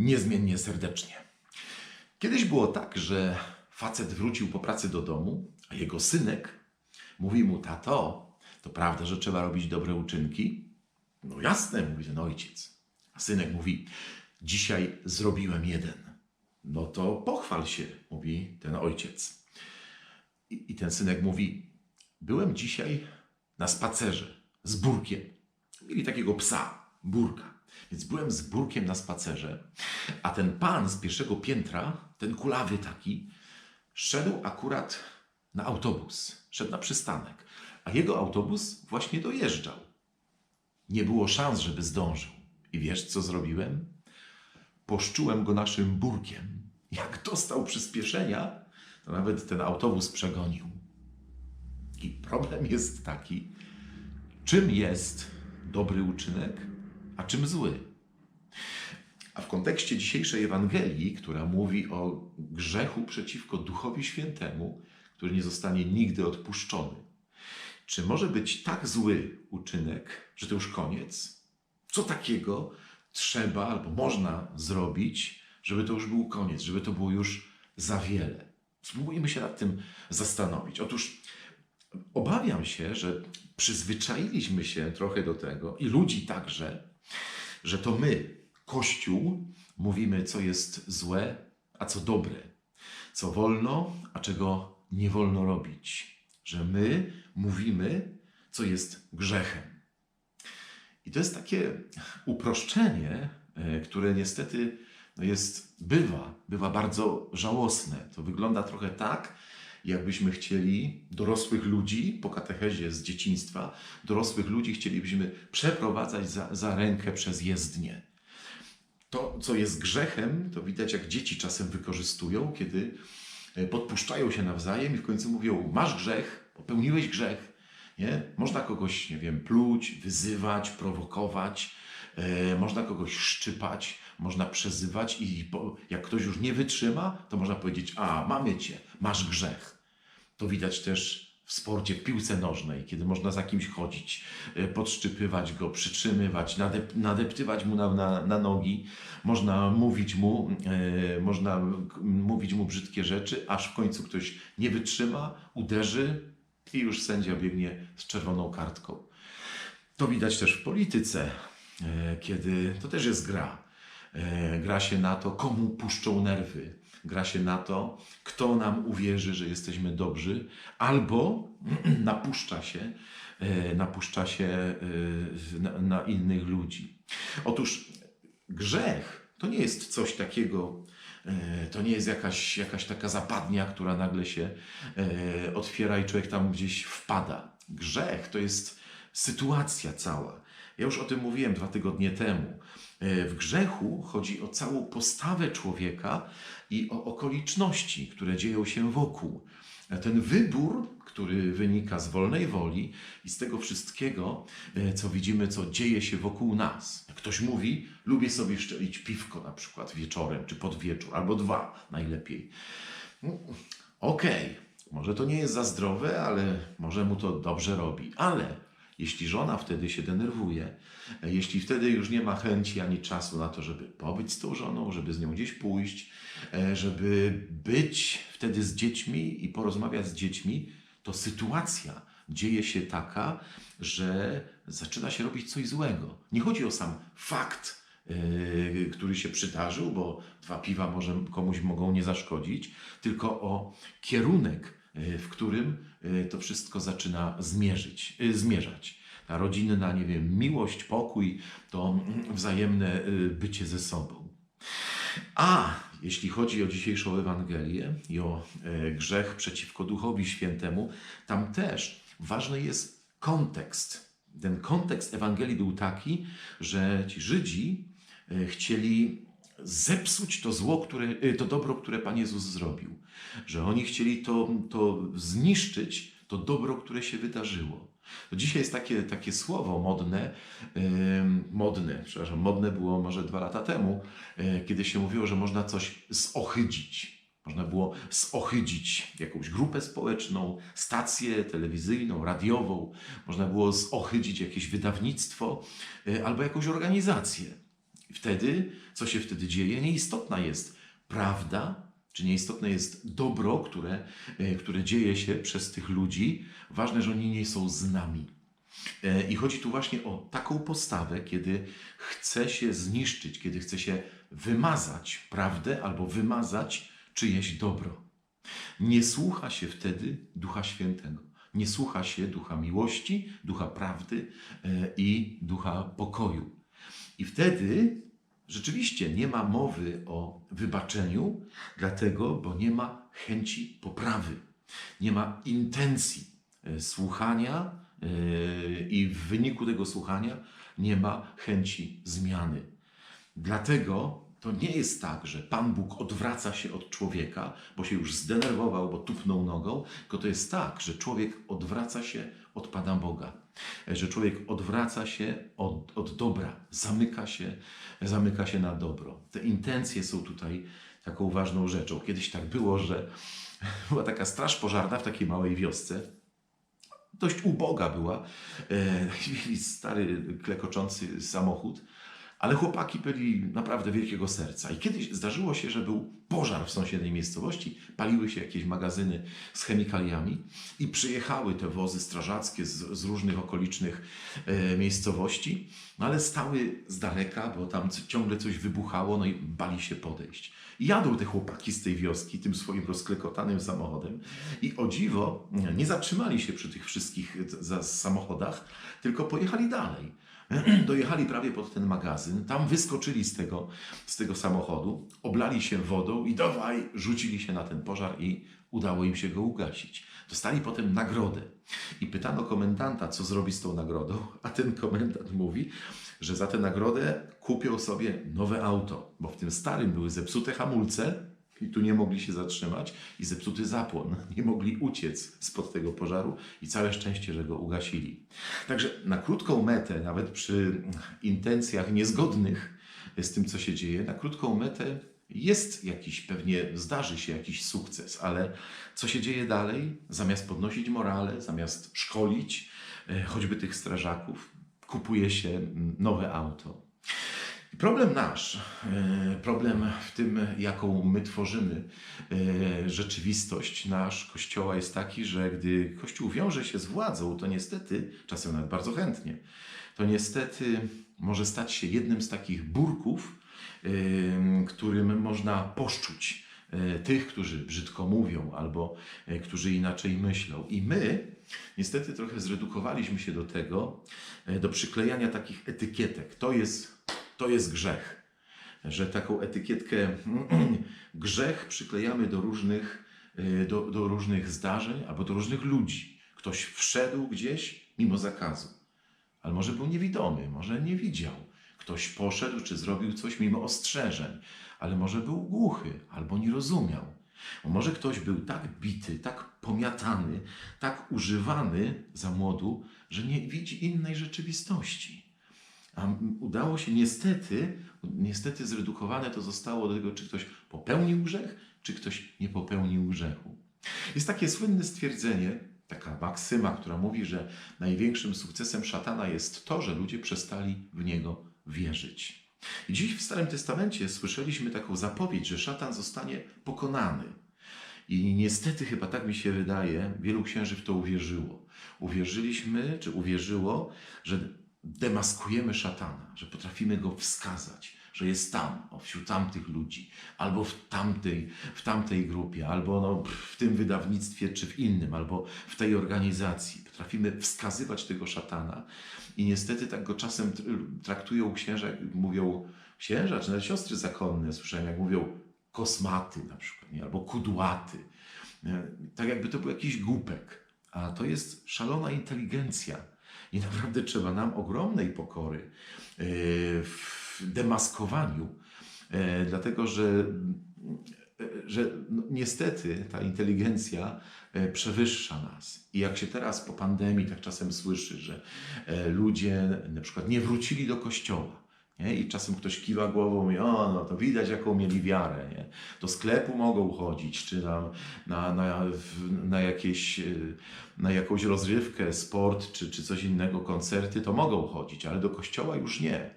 niezmiennie serdecznie. Kiedyś było tak, że facet wrócił po pracy do domu, a jego synek mówi mu: Tato, to prawda, że trzeba robić dobre uczynki? No jasne, mówi ten ojciec. A synek mówi: Dzisiaj zrobiłem jeden. No to pochwal się, mówi ten ojciec. I, i ten synek mówi: Byłem dzisiaj na spacerze z burkiem. Mieli takiego psa, burka. Więc byłem z burkiem na spacerze, a ten pan z pierwszego piętra, ten kulawy taki, szedł akurat na autobus, szedł na przystanek, a jego autobus właśnie dojeżdżał. Nie było szans, żeby zdążył. I wiesz, co zrobiłem? Poszczułem go naszym burkiem. Jak dostał przyspieszenia, to nawet ten autobus przegonił. I problem jest taki, czym jest dobry uczynek, a czym zły. A w kontekście dzisiejszej Ewangelii, która mówi o grzechu przeciwko Duchowi Świętemu, który nie zostanie nigdy odpuszczony, czy może być tak zły uczynek, że to już koniec? Co takiego trzeba albo można zrobić, żeby to już był koniec, żeby to było już za wiele? Spróbujmy się nad tym zastanowić. Otóż obawiam się, że przyzwyczailiśmy się trochę do tego i ludzi także, że to my, Kościół, mówimy, co jest złe, a co dobre, co wolno, a czego nie wolno robić. Że my mówimy, co jest grzechem. I to jest takie uproszczenie, e, które niestety no jest, bywa, bywa bardzo żałosne. To wygląda trochę tak, jakbyśmy chcieli dorosłych ludzi, po katechezie z dzieciństwa, dorosłych ludzi chcielibyśmy przeprowadzać za, za rękę przez jezdnię. To, co jest grzechem, to widać, jak dzieci czasem wykorzystują, kiedy e, podpuszczają się nawzajem i w końcu mówią: Masz grzech, popełniłeś grzech. Nie? Można kogoś, nie wiem, pluć, wyzywać, prowokować, e, można kogoś szczypać, można przezywać, i jak ktoś już nie wytrzyma, to można powiedzieć: A, mamy cię, masz grzech. To widać też w sporcie, w piłce nożnej, kiedy można za kimś chodzić, e, podszczypywać go, przytrzymywać, nadep nadeptywać mu na, na, na nogi, można mówić mu, e, można mówić mu brzydkie rzeczy, aż w końcu ktoś nie wytrzyma, uderzy i już sędzia biegnie z czerwoną kartką. To widać też w polityce, e, kiedy to też jest gra. E, Gra się na to, komu puszczą nerwy. Gra się na to, kto nam uwierzy, że jesteśmy dobrzy, albo napuszcza się, e, napuszcza się e, na, innych ludzi. Otóż grzech to nie jest coś takiego, to nie jest jakaś, jakaś taka zapadnia, która nagle się otwiera i człowiek tam gdzieś wpada. Grzech to jest sytuacja cała. Ja już o tym mówiłem dwa tygodnie temu. E, W grzechu chodzi o całą postawę człowieka i o okoliczności, które dzieją się wokół. E, Ten wybór, który wynika z wolnej woli i z tego wszystkiego, e, co widzimy, co dzieje się wokół nas. Ktoś mówi, lubię sobie szczelić piwko na przykład wieczorem, czy pod wieczór, albo dwa najlepiej. Mm, Okej, może to nie jest za zdrowe, ale może mu to dobrze robi. Ale jeśli żona wtedy się denerwuje, e, jeśli wtedy już nie ma chęci ani czasu na to, żeby pobyć z tą żoną, żeby z nią gdzieś pójść, e, żeby być wtedy z dziećmi i porozmawiać z dziećmi, to sytuacja dzieje się taka, że zaczyna się robić coś złego. Nie chodzi o sam fakt, yy, który się przydarzył, bo dwa piwa może komuś mogą nie zaszkodzić, tylko o kierunek, yy, w którym to wszystko zaczyna zmierzyć, yy, zmierzać. Ta rodzinna, nie wiem, miłość, pokój, to wzajemne yy, bycie ze sobą. A jeśli chodzi o dzisiejszą Ewangelię i o grzech przeciwko Duchowi Świętemu, tam też ważny jest kontekst. Ten kontekst Ewangelii był taki, że ci Żydzi chcieli zepsuć to zło, które, e, to dobro, które Pan Jezus zrobił. Że oni chcieli to, to zniszczyć, to dobro, które się wydarzyło. To dzisiaj jest takie, takie słowo modne, em, modne, przepraszam, modne było może dwa lata temu, e, kiedy się mówiło, że można coś zohydzić. Można było zohydzić jakąś grupę społeczną, stację telewizyjną, radiową, można było zohydzić jakieś wydawnictwo e, albo jakąś organizację. I wtedy, co się wtedy dzieje? Nieistotna jest prawda, czy nieistotne jest dobro, które, e, które dzieje się przez tych ludzi. Ważne, że oni nie są z nami. E, I chodzi tu właśnie o taką postawę, kiedy chce się zniszczyć, kiedy chce się wymazać prawdę albo wymazać czyjeś dobro. Nie słucha się wtedy Ducha Świętego. Nie słucha się Ducha miłości, Ducha prawdy e, i Ducha pokoju. I wtedy rzeczywiście nie ma mowy o wybaczeniu, dlatego, bo nie ma chęci poprawy, nie ma intencji e, słuchania e, i w wyniku tego słuchania nie ma chęci zmiany. Dlatego to nie jest tak, że Pan Bóg odwraca się od człowieka, bo się już zdenerwował, bo tupnął nogą, tylko to jest tak, że człowiek odwraca się od Pana Boga, że człowiek odwraca się od, od dobra, zamyka się, zamyka się na dobro. Te intencje są tutaj taką ważną rzeczą. Kiedyś tak było, że była taka straż pożarna w takiej małej wiosce, dość uboga była, e, stary, klekoczący samochód, ale chłopaki byli naprawdę wielkiego serca. I kiedyś zdarzyło się, że był pożar w sąsiedniej miejscowości, paliły się jakieś magazyny z chemikaliami i przyjechały te wozy strażackie z, z różnych okolicznych e, miejscowości, no ale stały z daleka, bo tam ciągle coś wybuchało, no i bali się podejść. I jadą te chłopaki z tej wioski tym swoim rozklekotanym samochodem i o dziwo nie, zatrzymali się przy tych wszystkich e, samochodach, tylko pojechali dalej. Dojechali prawie pod ten magazyn, tam wyskoczyli z tego, z tego samochodu, oblali się wodą i dawaj, rzucili się na ten pożar i udało im się go ugasić. Dostali potem nagrodę. I pytano komendanta, co zrobi z tą nagrodą, a ten komendant mówi, że za tę nagrodę kupią sobie nowe auto, bo w tym starym były zepsute hamulce i tu nie mogli się zatrzymać i zepsuty zapłon. Nie mogli uciec spod tego pożaru i całe szczęście, że go ugasili. Także na krótką metę, nawet przy intencjach niezgodnych z tym, co się dzieje, na krótką metę jest jakiś, pewnie zdarzy się jakiś sukces, ale co się dzieje dalej? Zamiast podnosić morale, zamiast szkolić e, choćby tych strażaków, kupuje się mm, nowe auto. Problem nasz, e, problem w tym, jaką my tworzymy e, rzeczywistość nasz Kościoła jest taki, że gdy Kościół wiąże się z władzą, to niestety, czasem nawet bardzo chętnie, to niestety może stać się jednym z takich burków, e, którym można poszczuć tych, którzy brzydko mówią albo którzy inaczej myślą. I my niestety trochę zredukowaliśmy się do tego, do przyklejania takich etykietek. To jest, to jest grzech. Że taką etykietkę grzech przyklejamy do różnych, e, do, do różnych zdarzeń albo do różnych ludzi. Ktoś wszedł gdzieś mimo zakazu, ale może był niewidomy, może nie widział. Ktoś poszedł czy zrobił coś mimo ostrzeżeń, ale może był głuchy albo nie rozumiał. Może ktoś był tak bity, tak pomiatany, tak używany za młodu, że nie widzi innej rzeczywistości. A udało się niestety, niestety zredukowane to zostało do tego, czy ktoś popełnił grzech, czy ktoś nie popełnił grzechu. Jest takie słynne stwierdzenie, taka maksyma, która mówi, że największym sukcesem szatana jest to, że ludzie przestali w niego wierzyć. I dziś w Starym Testamencie słyszeliśmy taką zapowiedź, że szatan zostanie pokonany. I niestety, chyba tak mi się wydaje, wielu księży w to uwierzyło. Uwierzyliśmy, czy uwierzyło, że demaskujemy szatana, że potrafimy go wskazać, że jest tam, wśród tamtych ludzi, albo w tamtej, w tamtej grupie, albo no, w tym wydawnictwie, czy w innym, albo w tej organizacji. Potrafimy wskazywać tego szatana i niestety tak go czasem tr- traktują księża, mówią księża, czy nawet siostry zakonne, słyszałem, jak mówią kosmaty na przykład, nie? albo kudłaty. Tak jakby to był jakiś głupek. A to jest szalona inteligencja. I naprawdę trzeba nam ogromnej pokory e, w demaskowaniu, e, dlatego że, e, że no, niestety ta inteligencja przewyższa nas. I jak się teraz po pandemii tak czasem słyszy, że ludzie na przykład nie wrócili do kościoła, nie? I czasem ktoś kiwa głową i o, no to widać, jaką mieli wiarę. Nie? Do sklepu mogą chodzić, czy tam na, na, na, jakieś, y, na jakąś rozrywkę, sport, czy, czy coś innego, koncerty, to mogą chodzić, ale do kościoła już nie.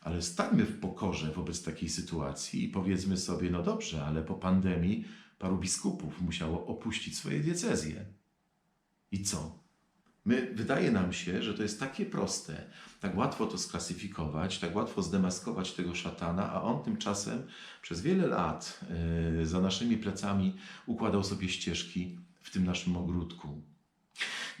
Ale stańmy w pokorze wobec takiej sytuacji i powiedzmy sobie, no dobrze, ale po pandemii paru biskupów musiało opuścić swoje diecezje. I co? My, wydaje nam się, że to jest takie proste, tak łatwo to sklasyfikować, tak łatwo zdemaskować tego szatana, a on tymczasem przez wiele lat yy, za naszymi plecami układał sobie ścieżki w tym naszym ogródku.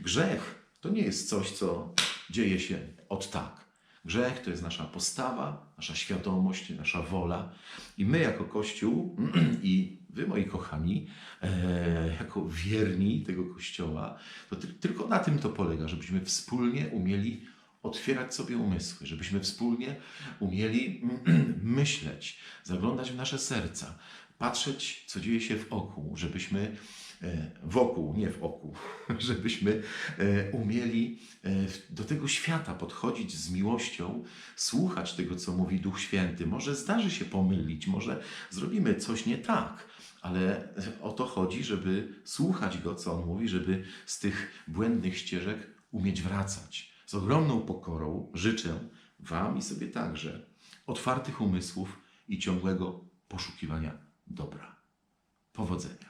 Grzech to nie jest coś, co dzieje się od tak. Grzech to jest nasza postawa, nasza świadomość, nasza wola. I my, jako Kościół, i wy, moi kochani, e, jako wierni tego Kościoła, to ty, tylko na tym to polega, żebyśmy wspólnie umieli otwierać sobie umysły, żebyśmy wspólnie umieli myśleć, zaglądać w nasze serca, patrzeć, co dzieje się w oku, żebyśmy wokół, nie w oku, żebyśmy e, umieli e, do tego świata podchodzić z miłością, słuchać tego, co mówi Duch Święty. Może zdarzy się pomylić, może zrobimy coś nie tak, ale o to chodzi, żeby słuchać Go, co On mówi, żeby z tych błędnych ścieżek umieć wracać. Z ogromną pokorą życzę Wam i sobie także otwartych umysłów i ciągłego poszukiwania dobra. Powodzenia.